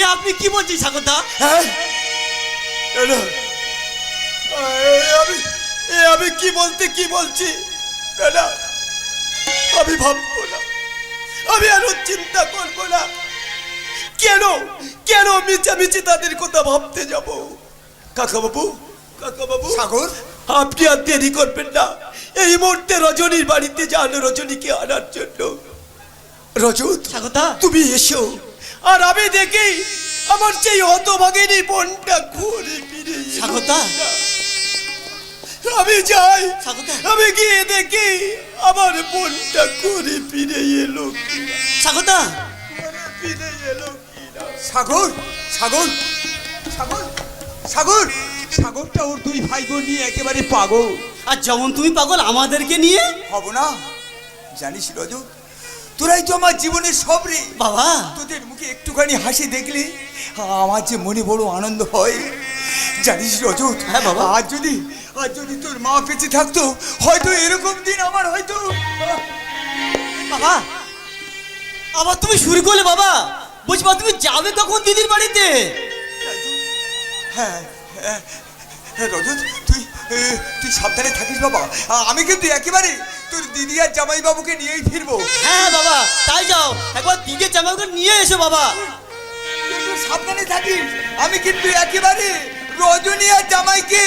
এ আপনি কি বলছেন সাগরদা? হ্যাঁ? আমি এ আমি কি বলতে কি বলছি? না না। আমি ভাববো না। আমি আরও চিন্তা করব না। কেন? কেন মিছামিছি তাদের কথা ভাবতে যাব? কাকা বাবু কাকা বাবু সাগর? আপনি আর দেরি করবেন না। এই মুহূর্তে রজনীর বাড়িতে যান রজনীকে আনার জন্য। রজত? তুমি এসো। আর আমি দেখি আমার সেই হতভাগিনী বোনটা ঘুরে ফিরে সাগরদা। আমি যাই। আমি গিয়ে দেখি আমার বোনটা ঘুরে ফিরে এলো সাগরদা। ফিরে এলো সাগর সাগর সাগর সাগর সাগরটা ওর দুই ভাই বোন নিয়ে একেবারে পাগল। আর যেমন তুমি পাগল আমাদেরকে নিয়ে? হব না। জানিস রজ তোরাই তো আমার জীবনের সব রে বাবা। তোদের মুখে একটুখানি হাসি দেখলে আমার যে মনে বড় আনন্দ হয়। জানিস রজত হ্যাঁ বাবা। আজ যদি আর যদি তোর মা বেঁচে থাকতো হয়তো এরকম দিন আমার হয়তো। বাবা আবার তুমি শুরু করলে বাবা। বাবা, তুমি যাবে কখন দিদির বাড়িতে? হ্যাঁ হ্যাঁ, হ্যাঁ, রজত তুই তুই সাবধানে থাকিস বাবা। আমি কিন্তু একেবারে তোর দিদি আর জামাই বাবুকে নিয়েই ফিরবো। হ্যাঁ বাবা তাই যাও। একবার দিদির জামাইকে নিয়ে এসো বাবা। একটু সাবধানে থাকিস আমি কিন্তু একেবারে রজনী আর জামাইকে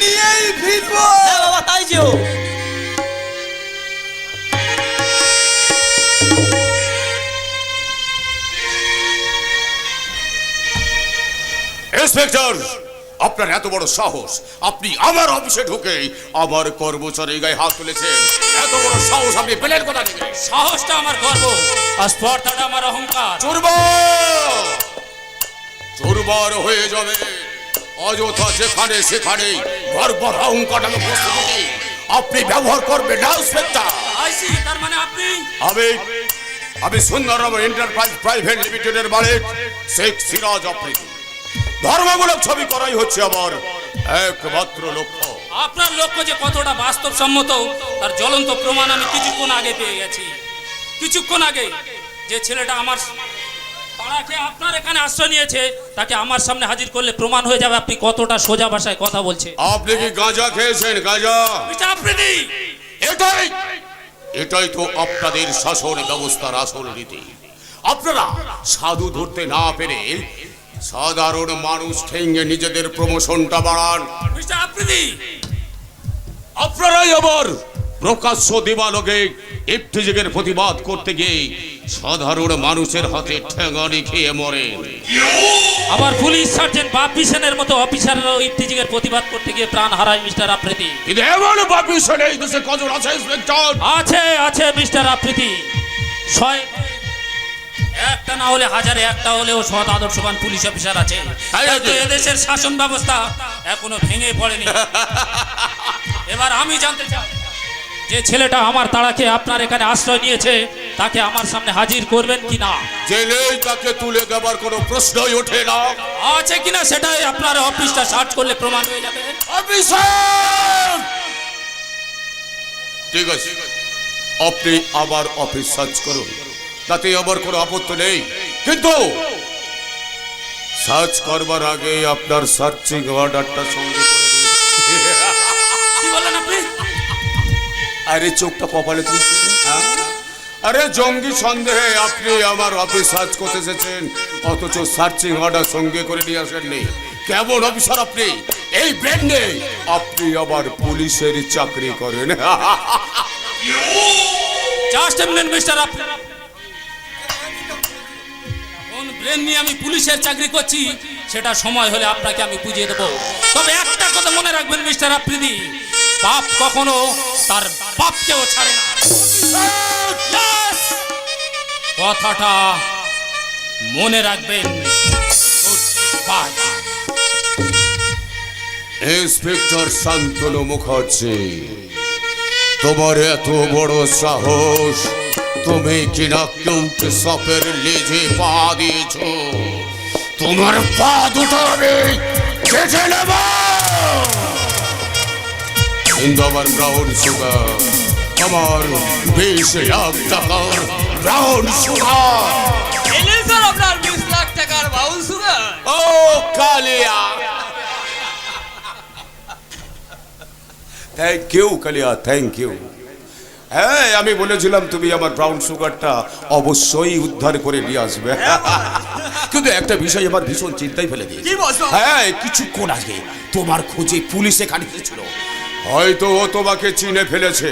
নিয়েই ফিরবো। হ্যাঁ বাবা তাই যেও। ইন্সপেক্টর আপনার এত বড় সাহস। আপনি আমার অফিসে ঢুকে আমার কর্মচারী গায়ে হাত তুলেছেন। এত বড় সাহস আপনি পেলেন কোথা থেকে? সাহসটা আমার গর্ব। আর স্পর্ধাটা আমার অহংকার। চুরবার চুরবার হয়ে যাবে। অযথা যেখানে সেখানে গর্বর অহংকারটাকে প্রস্তুতি আপনি ব্যবহার করবেন না ইন্সপেক্টর। আইসি তার মানে আপনি? আমি আমি সুন্দরম এন্টারপ্রাইজ প্রাইভেট লিমিটেডের মালিক শেখ সিরাজ আফ্রিদি। ধর্মমূলক ছবি করাই হচ্ছে আমার একমাত্র লক্ষ্য। আপনার লক্ষ্য যে কতটা বাস্তবসম্মত তার জ্বলন্ত প্রমাণ আমি কিছুক্ষণ আগে পেয়ে গেছি। কিছুক্ষণ আগে যে ছেলেটা আমার পাড়াকে আপনার এখানে আশ্রয় নিয়েছে তাকে আমার সামনে হাজির করলে প্রমাণ হয়ে যাবে আপনি কতটা সোজা ভাষায় কথা বলছে। আপনি কি গাঁজা খেয়েছেন গাঁজা? আফ্রিদি এটাই! এটাই তো আপনাদের শাসন ব্যবস্থার আসল রীতি। আপনারা সাধু ধরতে না পেরে সাধারণ মানুষ ঠেঙ্গে নিজেদের প্রমোশনটা বাড়ান। আপনারাই আবার প্রকাশ্য দিবালোকে ইফতিজিকের প্রতিবাদ করতে গিয়ে সাধারণ মানুষের হাতে ঠেঙানি খেয়ে মরে আবার পুলিশ সার্জেন্ট বাপি সেনের মতো অফিসাররাও ইফতিজিকের প্রতিবাদ করতে গিয়ে প্রাণ হারায় মিস্টার আফ্রিদি। এমন বাপি ছেলে এই দেশে কজন আছে ইন্সপেক্টর? আছে আছে মিস্টার আফ্রিদি। ছয় একটা না হলে হাজারে একটা হলেও সৎ আদর্শবান পুলিশ অফিসার আছে। এদেশের শাসন ব্যবস্থা এখনও ভেঙে পড়েনি। এবার আমি জানতে চাই যে ছেলেটা আমার তাড়াকে আপনার এখানে আশ্রয় নিয়েছে তাকে আমার সামনে হাজির করবেন কি না জেলেই তাকে তুলে দেবার কোনো প্রশ্নই ওঠে না। আছে কিনা সেটাই আপনার অফিসটা সার্চ করলে প্রমাণ হয়ে যাবে। অফিসার! ঠিক আছে। আপনি আবার অফিস সার্চ করুন। তাতে আমার কোনো আপত্তি নেই। কিন্তু সার্চ করবার আগে আপনার সার্চিং অর্ডারটা সঙ্গে করে কি বলেন আপনি? আরে চোখটা কপালে তুলছেন হ্যাঁ? আরে জঙ্গি সন্দেহে আপনি আমার অফিস সার্চ করতে এসেছেন অথচ সার্চিং অর্ডার সঙ্গে করে নিয়ে আসেননি। কেমন অফিসার আপনি? এই ব্রেন নেই। আপনি আবার পুলিশের চাকরি করেন। জাস্ট মিস্টার কোন ব্রেন নিয়ে আমি পুলিশের চাকরি করছি, সেটা সময় হলে আপনাকে আমি বুঝিয়ে দেবো। তবে একটা কথা মনে রাখবেন, মিস্টার আফ্রিদি, বাপ কখনো তার বাপকেও ছাড়ে না। কথাটা মনে রাখবেন. ইন্সপেক্টর শান্তনু মুখার্জি, তোমার এত বড় সাহস তুমি কিনা কিউট সাপের লেজে পা দিয়েছ। তোমার পা দুটো আমি কেটে নেব। আমার ব্রাউন সুগার আমার বিশ লাখ টাকার ব্রাউন সুগার আপনার বিশ লাখ টাকার ও Kaliya. Thank you Kaliya thank you হ্যাঁ আমি বলেছিলাম তুমি আমার ব্রাউন সুগারটা অবশ্যই উদ্ধার করে নিয়ে আসবে। কিন্তু একটা বিষয় আমার ভীষণ চিন্তায় ফেলে দিয়েছে বলছো? হ্যাঁ কিছুক্ষণ আগে তোমার খোঁজে পুলিশ এখানে এসেছিল। হয়তো ও তোমাকে চিনে ফেলেছে।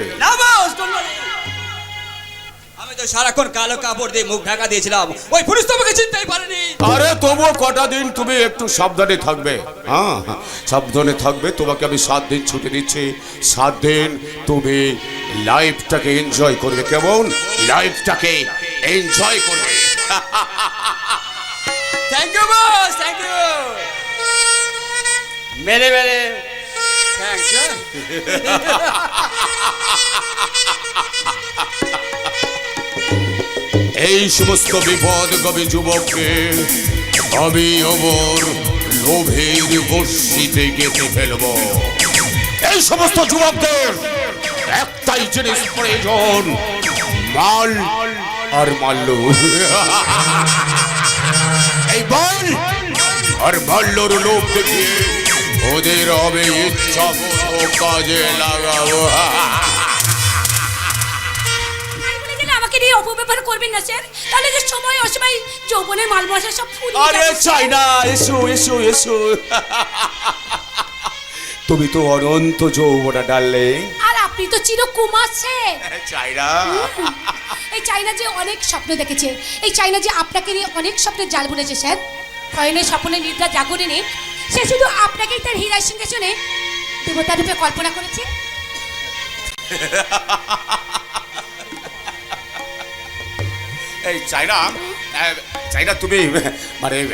আমি তো সারাক্ষণ কালো কাপড় দিয়ে মুখ ঢাকা দিয়েছিলাম। ওই পুলিশ তোমাকে চিনতেই পারেনি। আরে তবুও কটা দিন তুমি একটু সাবধানে থাকবে। হ্যাঁ হ্যাঁ, সাবধানে থাকবে। তোমাকে আমি সাত দিন ছুটি দিচ্ছি। সাত দিন তুমি লাইফটাকে এনজয় করবে কেমন? লাইফটাকে এনজয় করবে। Thank you boss thank you মেরে মেরে। থ্যাংক ইউ এই সমস্ত বিপদ কবি যুবককে আমি অমর লোভের বর্ষিতে গেতে ফেলব। এই সমস্ত যুবকদের একটাই জিনিস প্রয়োজন মাল আর মাল্য। এই বল আর মাল্যর লোভ দেখিয়ে ওদের হবে ইচ্ছা কাজে লাগাবো আমাকে নিয়ে অপব্যবহার করবেন না স্যার। তাহলে যে সময় অসময় মাল মশা সব ফুরিয়ে আরে চাই না এসো এসো এসো। তুমি তো অনন্ত যৌবনা ডাললে। আপনি তো চিরকুমার স্যার চাই না এই চাইনা যে অনেক স্বপ্ন দেখেছে এই চাইনা যে আপনাকে নিয়ে অনেক স্বপ্নের জাল বুনেছে স্যার। কয়নের স্বপ্নে নিদ্রা জাগরণে সে শুধু আপনাকেই তার হীরার সিংহাসনে দেবতা রূপে কল্পনা করেছে। এই চাই না চাই না তুমি। মানে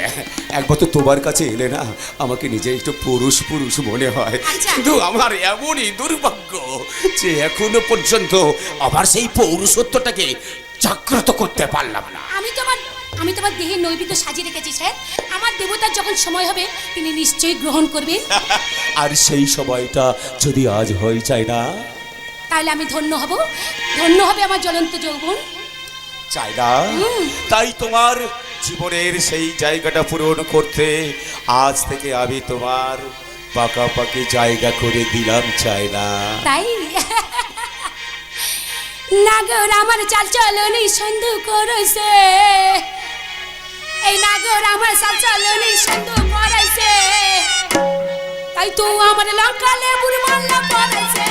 একবার তো তোমার কাছে এলে না আমাকে নিজে একটু পুরুষ পুরুষ মনে হয়। আচ্ছা। কিন্তু আমার এমনই দুর্ভাগ্য যে এখনও পর্যন্ত আমার সেই পৌরুষত্বটাকে জাগ্রত করতে পারলাম না। আমি তো আমার আমি তোমার দেহে নৈবেদ্য সাজিয়ে রেখেছি স্যার। আমার দেবতার যখন সময় হবে তিনি নিশ্চয়ই গ্রহণ করবেন। আর সেই সময়টা যদি আজ হয়ে যায় না। তাহলে আমি ধন্য হব। ধন্য হবে আমার জ্বলন্ত যৌবন। চাই না। তাই তোমার জীবনের সেই জায়গাটা পূরণ করতে আজ থেকে আমি তোমার পাকাপাকি জায়গা করে দিলাম চাই না তাই? নাগর, আমার চাল চলনি সন্ধু করেছে। এই নাগর, আমার চাল চলনি সন্ধু করেছে। তাই তো আমার লঙ্কা লেবুর মাল্লা করেছে।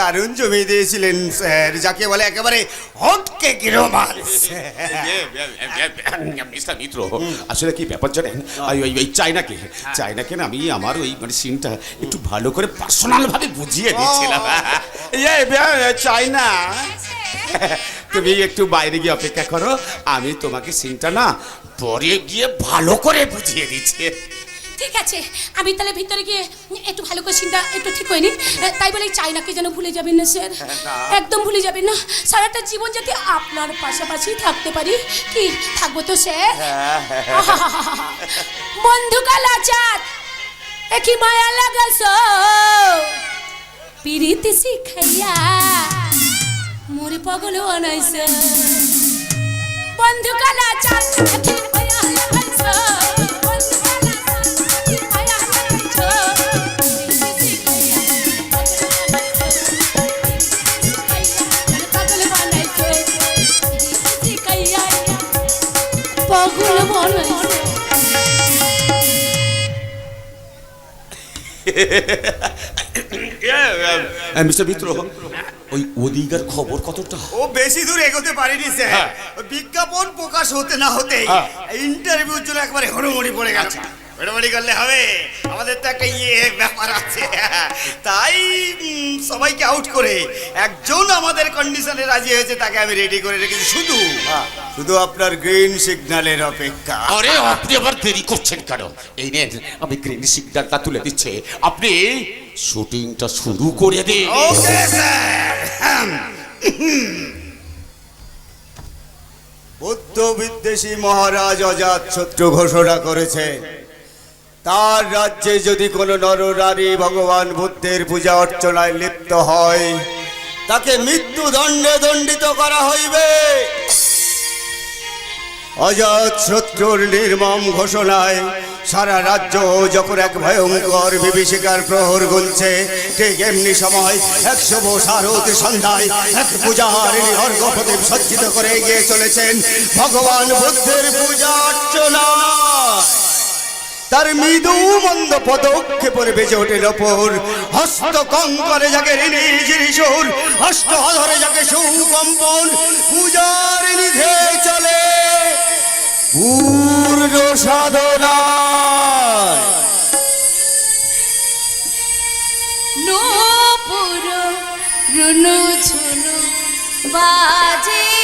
দারুণ জমিয়ে দিয়েছিলেন স্যার। যাকে বলে একেবারে হটকে রোমান্স মিস্টার মিত্র আসলে কি ব্যাপার জানেন? ওই ওই ওই চাইনাকে চাইনাকে না আমি আমার ওই মানে সিনটা একটু ভালো করে পার্সোনাল ভাবে বুঝিয়ে দিয়েছিলাম। চাইনা তুমি একটু বাইরে গিয়ে অপেক্ষা করো আমি তোমাকে সিনটা না পরে গিয়ে ভালো করে বুঝিয়ে দিচ্ছি। ঠিক আছে আমি তাহলে ভিতরে গিয়ে একটু ভালো করে চিন্তা একটু ঠিক হয়নি তাই বলে এই চাইনাকে যেন ভুলে যাবেন না স্যার। একদম ভুলে যাবেন না। সারাটা জীবন যাতে আপনার পাশাপাশি থাকতে পারি। কি থাকব তো স্যার? বন্ধু কালাচাঁদ একই মায়া লাগাছ পিরিতি শিখাইয়া মোরে পাগল বানাইছ বন্ধু কালা মিস্টার মিত্র ওই ওদিকার খবর কতটা ও বেশি দূর এগোতে পারিনি স্যার হ্যাঁ। বিজ্ঞাপন প্রকাশ হতে না হতেই হ্যাঁ। ইন্টারভিউর জন্য একবারে হড়ুমড়ি পড়ে গেছে হড়ুমড়ি করলে হবে। আমাদের তো একটা ইয়ে ব্যাপার আছে। তাই সবাইকে আউট করে একজন আমাদের কন্ডিশনে রাজি হয়েছে তাকে আমি রেডি করে রেখেছি। শুধু। শুধু আপনার গ্রিন সিগন্যালের অপেক্ষা। আরে আপনি আবার দেরি করছেন কেন? এই নেন আমি গ্রিন সিগন্যালটা তুলে দিচ্ছে। আপনি শুটিংটা শুরু করে দিন। ওকে স্যার বুদ্ধ বিদ্বেষী মহারাজ অজাত শত্রু ঘোষণা করেছে। তার রাজ্যে যদি কোনো নরনারী ভগবান বুদ্ধের পূজা অর্চনায় লিপ্ত হয়, তাকে মৃত্যুদণ্ডে দণ্ডিত করা হইবে। অজাত শত্রুর নির্মম ঘোষণায় সারা রাজ্য যখন এক ভয়ঙ্কর বিভীষিকার প্রহর গুনছে, ঠিক এমনি সময় একশো সারথ সন্ধ্যায় এক পূজাহারিণী অর্ঘপ্রদীপ সজ্জিত করে এগিয়ে চলেছেন ভগবান বুদ্ধের পূজা অর্চনা তার মৃদু মন্দ পদক্ষেপে বেজে ওঠে নপুর। হস্ত কঙ্করে যাকে ঋণী জিরিসুর হস্ত ধরে যাকে সুকম্পন, পূজার নিধে চলে। পূর্ণ সাধনা নূপুর বাজে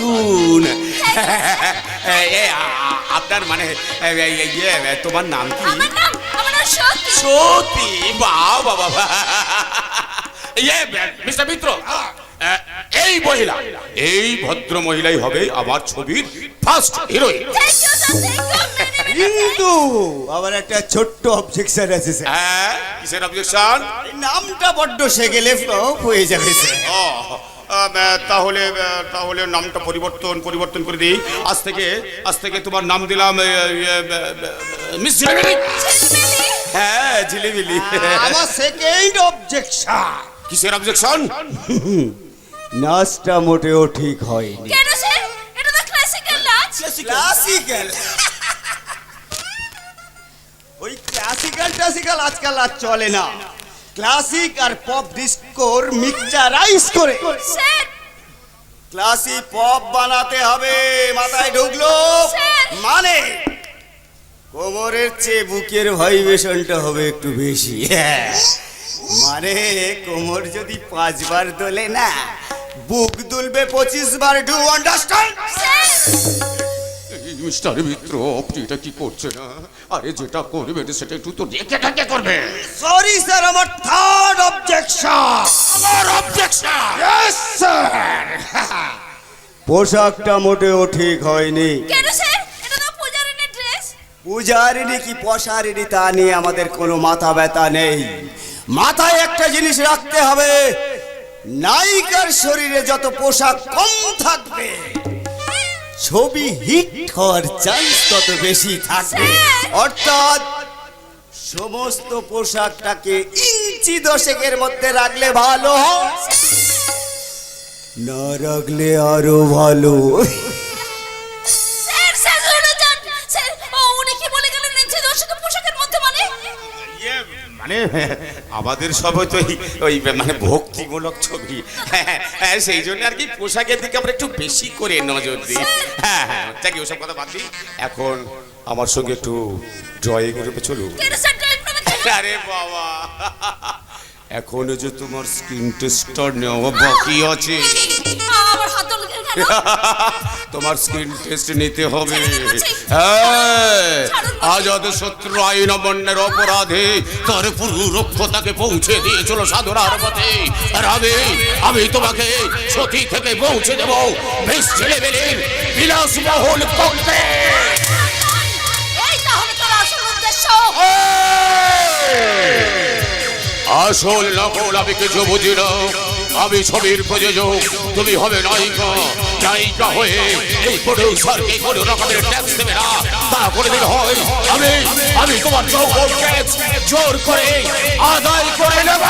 দারুণ। আ- আপনার মানে ইয়ে তোমার নাম কি? সত্যি। বাবা বাবা ইয়ে মিস্টার মিত্র এই মহিলা এই ভদ্র মহিলাই হবে আমার ছবির ফার্স্ট হিরোইন কিন্তু আবার একটা ছোট্ট অবজেকশন আছে স্যার হ্যাঁ কিসের অবজেকশন নামটা বড্ড সে গেলে ফ্লপ হয়ে যাবে স্যার তাহলে তাহলে নামটা পরিবর্তন পরিবর্তন করে দিই। আজ থেকে আজ থেকে তোমার নাম দিলাম মিস হ্যাঁ ঝিলিমিলি আমার সেকেন্ড অবজেকশন কিসের অবজেকশন নাচটা মোটেও ঠিক হয়নি। কেন স্যার এটা তো ক্লাসিক্যাল নাচ। ক্লাসিক্যাল ওই ক্লাসিক্যাল টাসিক্যাল আজকাল আর চলে না। ক্লাসিক আর পপ ডিস্কোর মিক্সচারাইজ করে। স্যার। ক্লাসি পপ বানাতে হবে মাথায় ঢুকলো। মানে? কোমরের চেয়ে বুকের ভাইব্রেশনটা হবে একটু বেশি। মানে কোমর যদি পাঁচবার দোলে না বুক দুলবে পঁচিশ বার ডু আন্ডারস্ট্যান্ড মিস্টার মিত্র আপনি এটা কি করছেন আরে যেটা করবেন সেটা একটু তো দেখে দেখে করবে সরি স্যার আমার থার্ড অবজেকশন আমার অবজেকশন পোশাকটা মোটেও ঠিক হয়নি। কেন স্যার এটা তো পূজারিনীর ড্রেস পূজারিনী কি পশারিনী তা নিয়ে আমাদের কোনো মাথা ব্যথা নেই। মাথায় একটা জিনিস রাখতে হবে নায়িকার শরীরে যত পোশাক কম থাকবে ছবি হিট হওয়ার চান্স তত বেশি থাকবে। অর্থাৎ সমস্ত পোশাকটাকে ইঞ্চি দশেকের মধ্যে রাখলে ভালো হয়। না রাখলে আরও ভালো। মানে আমাদের সব তো ওই মানে ভক্তিমূলক ছবি। হ্যাঁ, হ্যাঁ, সেই জন্য আর কি পোশাকের দিকে আমরা একটু বেশি করে নজর দিই। হ্যাঁ হ্যাঁ যাক ওসব কথা বাদ দিই। এখন আমার সঙ্গে একটু ড্রয়িং রূপে চলুন। আরে বাবা। এখনও যে তোমার স্কিন টেস্টটা নেওয়া বাকি আছে। আমার হাত তোমার স্কিন টেস্ট নিতে হবে। ছেড়ে দিন হ্যাঁ, আজাদ শত্রু আইন অমান্যের অপরাধে তার পুরো রক্ষতাকে পৌঁছে দিয়েছিল সাধনার পথে। আর আমি আমি তোমাকে সতী থেকে পৌঁছে দেব। বেশ ছেলেবেলের বিলাসবহুল আসল উদ্দেশ্য। আসল নকল আমি কিছু বুঝি না। আমি ছবির প্রযোজক তুমি হবে নায়িকা নায়িকা হয়ে এই প্রডিউসারকে কোনো রকমের ট্যাক্স দেবে না। তা করে দিলে হয়। আমি আমি তোমার ট্যাক্স জোর করে আদায় করে নেব।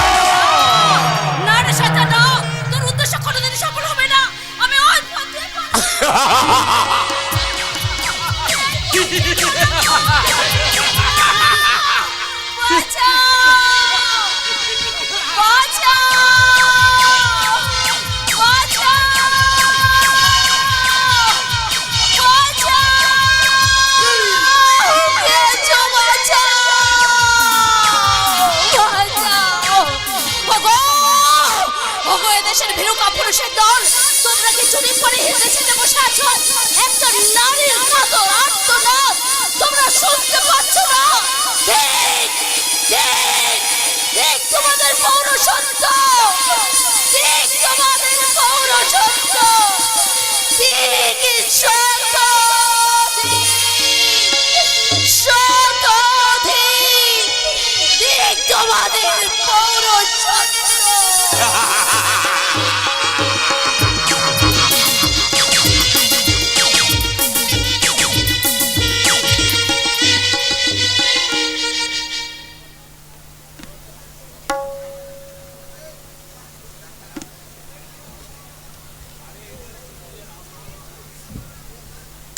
না রে শয়তান না তোর উদ্দেশ্য কোনোদিন সফল হবে না। আমি ওই পথে বাঁচাও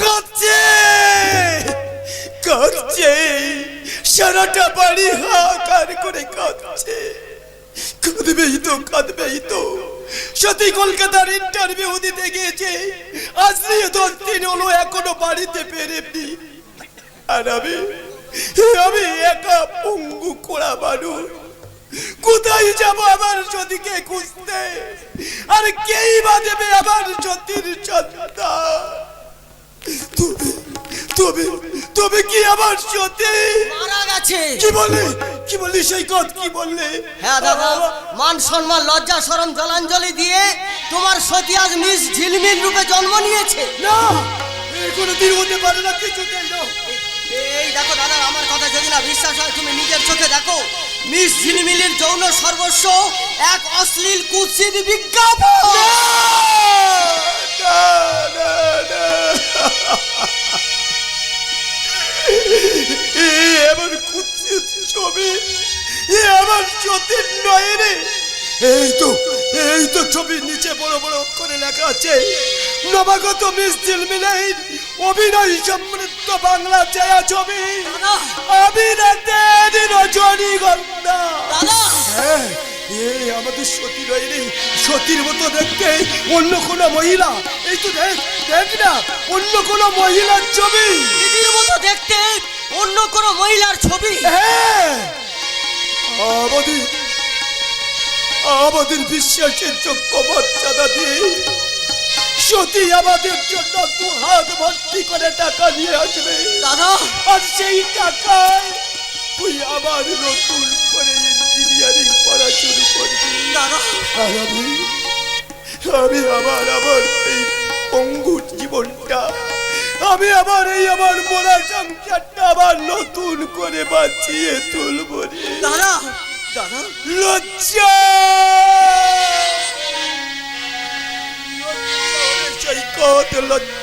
কাঁদছে কাঁদছে সারাটা বাড়ি করে কাঁদছে কাঁদবেই তো কাঁদবেই তো। সত্যি কলকাতার ইন্টারভিউ দিতে গিয়েছে। আজ নিয়ে দশ দিন হলো এখনও বাড়িতে ফেরেনি আর আমি আমি একা পঙ্গু কোড়া মানুষ। কোথায় যাব আমার সতীকে খুঁজতে? আর কেই বা দেবে আমার সতীর সন্তান তুমি তবে তবে কি আমার সত্যি মারা গেছে। কি বললি? কি বললি সেই কত? কি বললে? হ্যাঁ দাদা মান সম্মান লজ্জা শরম জলাঞ্জলি দিয়ে তোমার সতী আজ মিস ঝিলমিল রূপে জন্ম নিয়েছে। না এই কোনোদিন হতে পারে না না। এই দেখো দাদা আমার কথা যদি না বিশ্বাস হয় তুমি নিজের চোখে দেখো মিস ঝিলমিলের যৌন সর্বস্ব এক অশ্লীল কুৎসিত বিজ্ঞাপন। এমন কুৎসিত ছবি এ আমার সতীর নয় রে এই তো এই তো ছবির নিচে বড় বড় অক্ষরে লেখা আছে নবাগত মিস দিলমিলের অভিনয় সমৃদ্ধ বাংলা চেয়া ছবি। অভিনেত্রী রজনীগন্ধা হ্যাঁ, এই আমাদের সতী নয় সতীর মতো দেখতে অন্য কোনো মহিলা। এই তো দেখ দেখ না অন্য কোনো মহিলার ছবি। দিদির মতো দেখতে অন্য কোনো মহিলার ছবি? হ্যাঁ। আমাদের আমাদের বিশ্বাসের যোগ্য মর্যাদা দিয়ে সতী আমাদের জন্য দু হাত ভর্তি করে টাকা নিয়ে আসবে। দাদা! আর সেই টাকায় তুই আবার নতুন করে ইঞ্জিনিয়ারিং পড়া শুরু করবি। দাদা! আর আমি আমি আবার আমার এই পঙ্গু জীবনটা আমি আবার এই আমার মোরা সংসারটা আবার নতুন করে বাঁচিয়ে তুলব রে। দাদা দাদা লজ্জা! লজ্জা সেই কত লজ্জা।